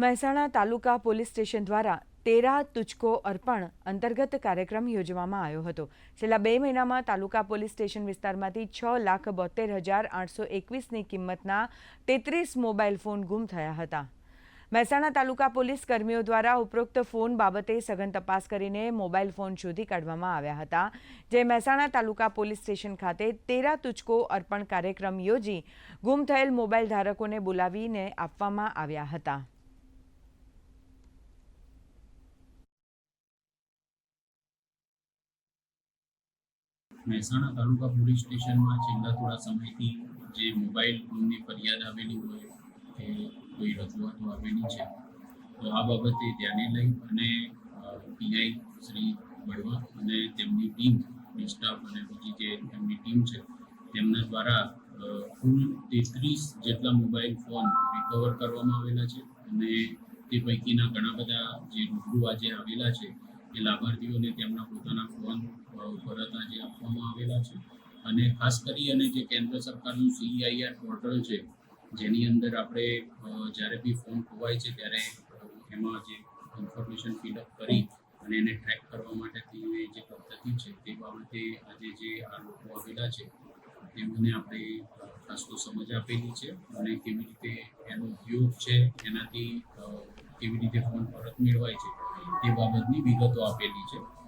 મહેસાણા તાલુકા police station દ્વારા તેરા તુચકો અર્પણ અંતર્ગત કાર્યક્રમ યોજવામાં આવ્યો હતો. છેલ્લા બે મહિનામાં તાલુકા પોલીસ સ્ટેશન વિસ્તારમાંથી છ લાખ બોતેર હજાર આઠસો એકવીસની કિંમતના તેત્રીસ મોબાઈલ ફોન ગુમ થયા હતા. મહેસાણા તાલુકા પોલીસ કર્મીઓ દ્વારા ઉપરોક્ત ફોન બાબતે સઘન તપાસ કરીને મોબાઈલ ફોન શોધી કાઢવામાં આવ્યા હતા. જે મહેસાણા તાલુકા પોલીસ સ્ટેશન ખાતે તેરા તુચકો અર્પણ કાર્યક્રમ યોજી ગુમ થયેલ મોબાઈલ ધારકોને બોલાવીને આપવામાં આવ્યા હતા. મહેસાણા તાલુકા પોલીસ સ્ટેશનમાં છેલ્લા થોડા સમયથી જે મોબાઈલ ફોનની ફરિયાદ આવેલી હોય કે કોઈ રજૂઆતો આવેલી છે, તો આ બાબતે ધ્યાને લઈ અને પીઆઈ શ્રી બળવા અને તેમની ટીમ સ્ટાફ અને બીજી જે એમની ટીમ છે, તેમના દ્વારા કુલ તેત્રીસ જેટલા મોબાઈલ ફોન રિકવર કરવામાં આવેલા છે અને તે પૈકીના ઘણા બધા જે રૂબરૂ આજે આવેલા છે એ લાભાર્થીઓને તેમના પોતાના ફોન ઉપર પરત આજે આપવામાં આવેલા છે. અને ખાસ કરી અને જે કેન્દ્ર સરકારનું સીઆઈઆર પોર્ટલ છે, જેની અંદર આપણે જ્યારે બી ફોન ખોવાય છે, ત્યારે એમાં જે ઇન્ફોર્મેશન ફિલઅપ કરી અને એને ટ્રેક કરવા માટેની જે પદ્ધતિ છે, તે બાબતે આજે જે આ લોકો આવેલા છે તેમને આપણે ખાસ તો સમજ આપેલી છે અને કેવી રીતે એનો ઉપયોગ છે, એનાથી કેવી રીતે ફોન પરત મેળવાય છે. તે બાબતની વિગતો આપેલી છે.